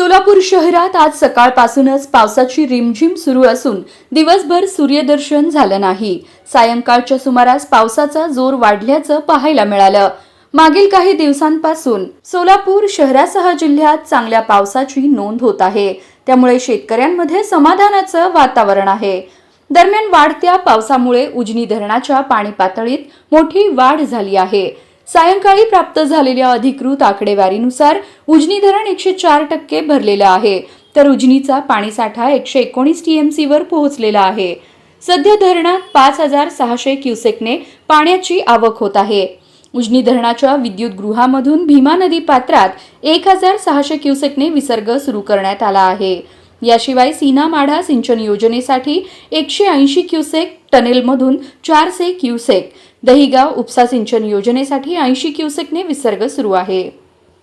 सोलापूर शहरात आज सकाळपासूनच पावसाची रिमझिम सुरू असून दिवसभर सूर्यदर्शन झालं नाही. सायंकाळच्या सुमारास पावसाचा जोर वाढल्याचं पाहायला मिळालं. मागील काही दिवसांपासून सोलापूर शहरासह जिल्ह्यात चांगल्या पावसाची नोंद होत आहे. त्यामुळे शेतकऱ्यांमध्ये समाधानाचं वातावरण आहे. दरम्यान वाढत्या पावसामुळे उजनी धरणाच्या पाणी पातळीत मोठी वाढ झाली आहे. सायंकाळी प्राप्त झालेल्या अधिकृत आकडेवारीनुसार उजनी धरण एकशे चार टक्के भरलेलं आहे. तर उजनीचा पाणीसाठा एकशे एकोणीस टीएमसी वर पोहोचलेला आहे. सध्या धरणात पाच हजार सहाशे क्युसेकने पाण्याची आवक होत आहे. उजनी धरणाच्या विद्युत गृहामधून भीमा नदी पात्रात एक हजार सहाशे क्युसेकने विसर्ग सुरू करण्यात आला आहे. याशिवाय सीना माढा सिंचन योजनेसाठी एकशे ऐंशी क्युसेक टनेलमधून चारशे क्युसेक दहिगाव उपसा सिंचन योजनेसाठी ऐंशी क्युसेकने विसर्ग सुरू आहे.